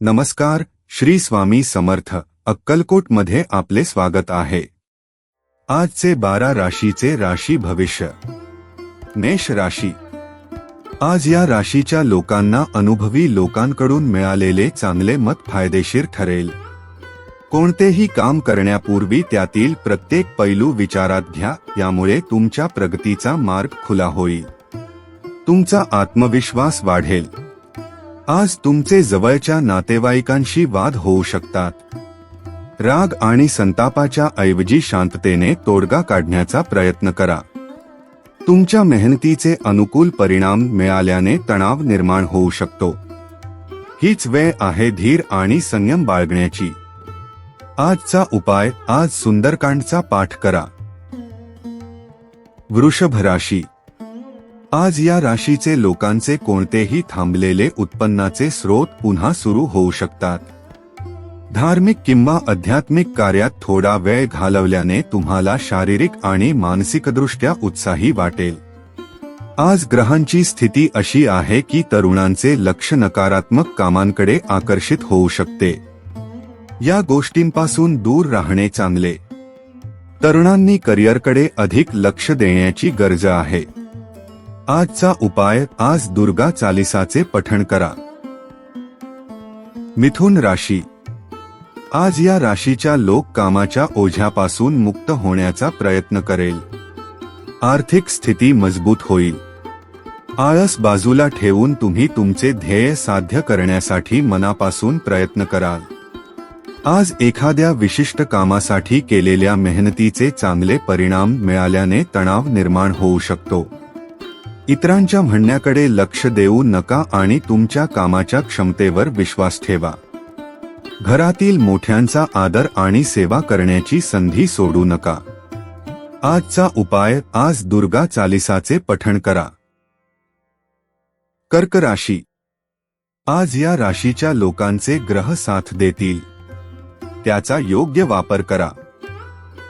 नमस्कार श्री स्वामी समर्थ अक्कलकोटमध्ये आपले स्वागत आहे. आजचे बारा राशीचे राशी भविष्य. मेष राशी. आज या राशीच्या लोकांना अनुभवी लोकांकडून मिळालेले चांगले मत फायदेशीर ठरेल. कोणतेही काम करण्यापूर्वी त्यातील प्रत्येक पैलू विचारात घ्या यामुळे तुमच्या प्रगतीचा मार्ग खुला होईल. तुमचा आत्मविश्वास वाढेल. आज तुमचे जवळच्या नातेवाईकांशी वाद होऊ शकतात. राग आणि संतापाच्या ऐवजी शांततेने तोडगा काढण्याचा प्रयत्न करा. तुमच्या मेहनतीचे अनुकूल परिणाम मिळाल्याने तणाव निर्माण होऊ शकतो. हीच वेळ आहे धीर आणि संयम बाळगण्याची. आजचा उपाय आज सुंदरकांडचा पाठ करा. वृषभ राशी आज या राशीचे लोकांचे कोणतेही थांबलेले उत्पन्नाचे स्रोत पुन्हा सुरू होऊ शकतात. धार्मिक किंवा आध्यात्मिक कार्यात थोडा वेळ घालवल्याने तुम्हाला शारीरिक आणि मानसिकदृष्ट्या उत्साही वाटेल. आज ग्रहांची स्थिती अशी आहे की तरुणांचे लक्ष नकारात्मक कामांकडे आकर्षित होऊ शकते. या गोष्टींपासून दूर राहणे चांगले. तरुणांनी करिअरकडे अधिक लक्ष देण्याची गरज आहे. आजचा उपाय आज दुर्गा चालिसाचे पठण करा. मिथुन राशी. आज या राशीच्या लोक कामाच्या ओझ्यापासून मुक्त होण्याचा प्रयत्न करेल. आर्थिक स्थिती मजबूत होईल. आळस बाजूला ठेवून तुम्ही तुमचे ध्येय साध्य करण्यासाठी मनापासून प्रयत्न कराल. आज एखाद्या विशिष्ट कामासाठी केलेल्या मेहनतीचे चांगले परिणाम मिळाल्याने तणाव निर्माण होऊ शकतो. इतरांच्या म्हणण्याकडे लक्ष देऊ नका आणि तुमच्या कामाच्या क्षमतेवर विश्वास ठेवा. घरातील मोठ्यांचा आदर आणि सेवा करण्याची संधी सोडू नका. आजचा उपाय आज दुर्गा चालिसाचे पठण करा. कर्क राशी. आज या राशीच्या लोकांचे ग्रह साथ देतील. त्याचा योग्य वापर करा.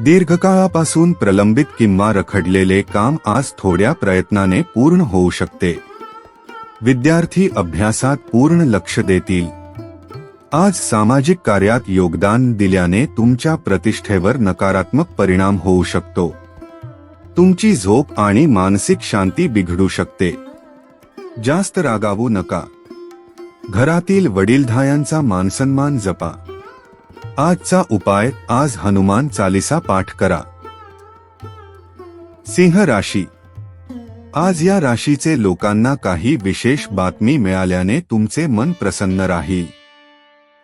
दीर्घकाळापासून प्रलंबित किंवा रखडलेले काम आज थोड्या प्रयत्नाने पूर्ण होऊ शकते. विद्यार्थी अभ्यासात पूर्ण लक्ष देतील. आज सामाजिक कार्यात योगदान दिल्याने तुमच्या प्रतिष्ठेवर नकारात्मक परिणाम होऊ शकतो. तुमची झोप आणि मानसिक शांती बिघडू शकते. जास्त रागावू नका. घरातील वडीलधायांचा मानसन्मान जपा. आजचा उपाय आज हनुमान चालिसा पाठ करा. सिंह राशी. आज या राशीचे लोकांना काही विशेष बातमी मिळाल्याने तुमचे मन प्रसन्न राहील.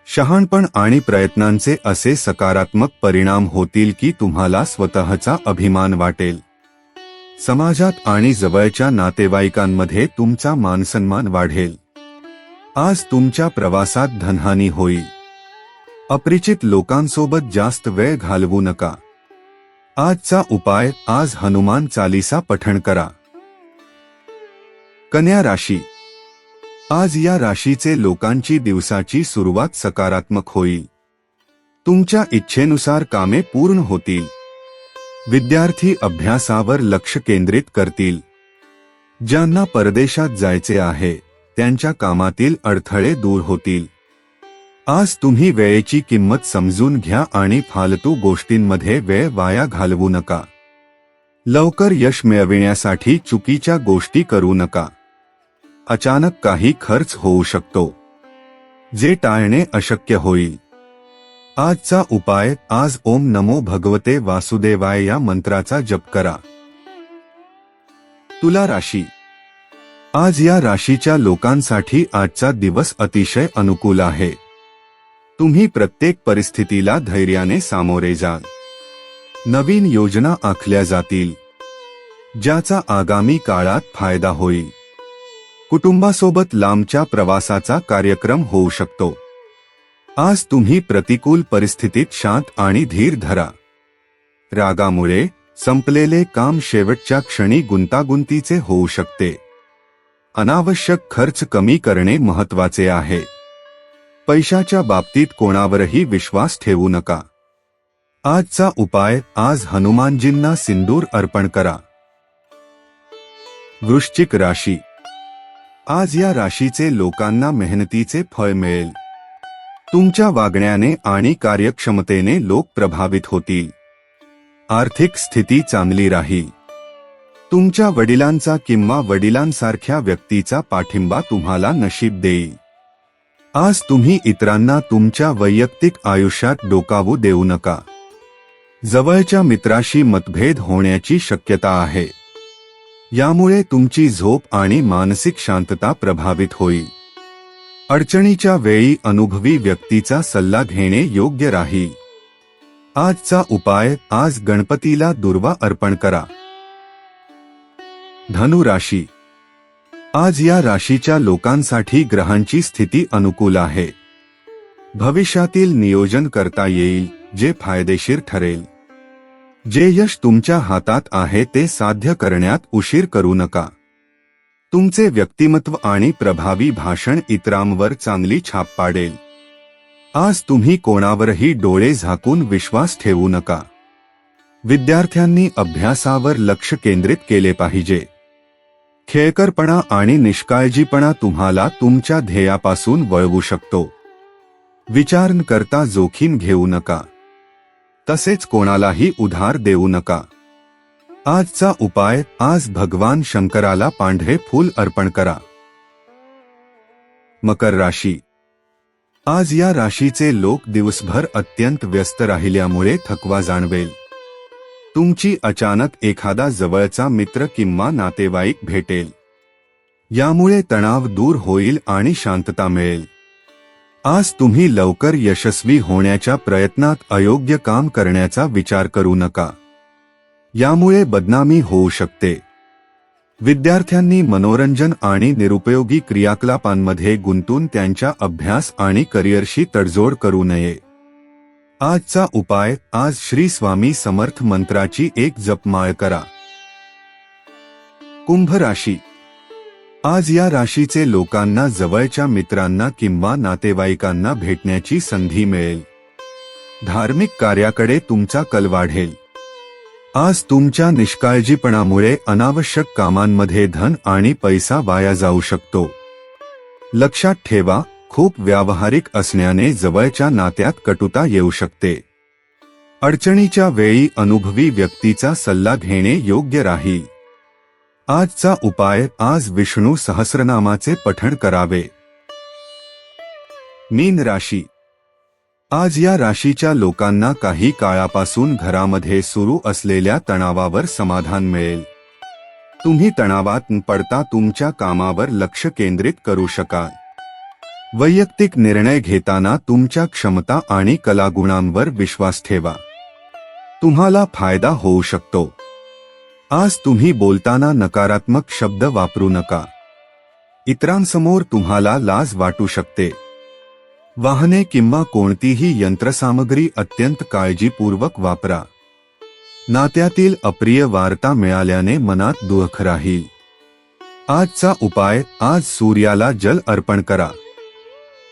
शहाणपण आणि प्रयत्नांचे असे सकारात्मक परिणाम होतील की तुम्हाला स्वतःचा अभिमान वाटेल. समाजात आणि जवळच्या नातेवाईकांमध्ये तुमचा मानसन्मान वाढेल. आज तुमच्या प्रवासात धनहानी होईल. अपरिचित लोकांसोबत जास्त वेळ घालवू नका. आजचा उपाय आज हनुमान चालिसा पठण करा. कन्या राशी. आज या राशीचे लोकांची दिवसाची सुरुवात सकारात्मक होईल. तुमच्या इच्छेनुसार कामे पूर्ण होतील. विद्यार्थी अभ्यासावर लक्ष केंद्रित करतील. ज्यांना परदेशात जायचे आहे त्यांच्या कामातील अडथळे दूर होतील. आज तुम्ही वेळेची किंमत समजून घ्या आणि फालतू गोष्टींमध्ये वेळ वाया घालवू नका. लवकर यश मिळविण्यासाठी चुकीच्या गोष्टी करू नका. अचानक काही खर्च होऊ शकतो जे टाळणे अशक्य होईल. आजचा उपाय आज ओम नमो भगवते वासुदेवाय या मंत्राचा जप करा. तुला राशी. आज या राशीच्या लोकांसाठी आजचा दिवस अतिशय अनुकूल आहे. तुम्ही प्रत्येक परिस्थितीला धैर्याने सामोरे जाल. नवीन योजना आखल्या जातील. ज्याचा आगामी काळात फायदा होईल. कुटुंबासोबत लांबच्या प्रवासाचा कार्यक्रम होऊ शकतो. आज तुम्ही प्रतिकूल परिस्थितीत शांत आणि धीर धरा. रागामुळे संपलेले काम शेवटच्या क्षणी गुंतागुंतीचे होऊ शकते. अनावश्यक खर्च कमी करणे महत्त्वाचे आहे. पैशाच्या बाबतीत कोणावरही विश्वास ठेवू नका. आजचा उपाय आज हनुमानजींना सिंदूर अर्पण करा. वृश्चिक राशी. आज या राशीचे लोकांना मेहनतीचे फळ मिळेल. तुमच्या वागण्याने आणि कार्यक्षमतेने लोक प्रभावित होतील. आर्थिक स्थिती चांगली राहील. तुमच्या वडिलांचा किंवा वडिलांसारख्या व्यक्तीचा पाठिंबा तुम्हाला नशीब देईल. आज तुम्ही इतरांना तुमच्या वैयक्तिक आयुष्यात डोकावू देऊ नका. जवळच्या मित्राशी मतभेद होण्याची शक्यता आहे. यामुळे तुमची झोप आणि मानसिक शांतता प्रभावित होईल. अडचणीच्या वेळी अनुभवी व्यक्तीचा सल्ला घेणे योग्य राहील. आजचा उपाय आज गणपतीला दुर्वा अर्पण करा. धनुराशी आज या राशीच्या लोकांसाठी ग्रहांची स्थिती अनुकूल आहे. भविष्यातील नियोजन करता येईल जे फायदेशीर ठरेल. जे यश तुमच्या हातात आहे ते साध्य करण्यात उशीर करू नका. तुमचे व्यक्तिमत्व आणि प्रभावी भाषण इतरांवर चांगली छाप पाडेल. आज तुम्ही कोणावरही डोळे झाकून विश्वास ठेवू नका. विद्यार्थ्यांनी अभ्यासावर लक्ष केंद्रित केले पाहिजे. खेळकरपणा आणि निष्काळजीपणा तुम्हाला तुमच्या ध्येयापासून वळवू शकतो. विचार करता जोखीम घेऊ नका. तसेच कोणालाही उधार देऊ नका. आजचा उपाय आज भगवान शंकराला पांढरे फूल अर्पण करा. मकर राशी. आज या राशीचे लोक दिवसभर अत्यंत व्यस्त राहिल्यामुळे थकवा जाणवेल. तुमची अचानक एखादा जवळचा मित्र किंवा नातेवाईक भेटेल. यामुळे तणाव दूर होईल आणि शांतता मिळेल. आज तुम्ही लवकर यशस्वी होण्याच्या प्रयत्नात अयोग्य काम करण्याचा विचार करू नका. यामुळे बदनामी होऊ शकते. विद्यार्थ्यांनी मनोरंजन आणि निरुपयोगी क्रियाकलापांमध्ये गुंतून त्यांच्या अभ्यास आणि करिअरशी तडजोड करू नये. आजचा उपाय आज श्री स्वामी समर्थ मंत्राची एक जपमाळ करा. कुंभ राशी. आज या राशीचे लोकांना जवळच्या मित्रांना किंवा नातेवाईकांना भेटण्याची संधी मिळेल. धार्मिक कार्याकडे तुमचा कल वाढेल. आज तुमच्या निष्काळजीपणामुळे अनावश्यक कामांमध्ये धन आणि पैसा वाया जाऊ शकतो. लक्षात ठेवा खूप व्यावहारिक असण्याने जवळच्या नात्यात कटुता येऊ शकते. अडचणीच्या वेळी अनुभवी व्यक्तीचा सल्ला घेणे योग्य राहील. आजचा उपाय आज विष्णू सहस्रनामाचे पठण करावे. मीन राशी. आज या राशीच्या लोकांना काही काळापासून घरामध्ये सुरू असलेल्या तणावावर समाधान मिळेल. तुम्ही तणावात पडता तुमच्या कामावर लक्ष केंद्रित करू शकाल. वैयक्तिक निर्णय घेताना तुमच्या क्षमता आणि कलागुणांवर विश्वास ठेवा. तुम्हाला फायदा होऊ शकतो. आज तुम्ही बोलताना नकारात्मक शब्द वापरू नका. इतरांसमोर तुम्हाला लाज वाटू शकते. वाहने किंवा कोणतीही यंत्रसामग्री अत्यंत काळजीपूर्वक वापरा. नात्यातील अप्रिय वार्ता मिळाल्याने मनात दुःख राहील. आजचा उपाय आज सूर्याला जल अर्पण करा.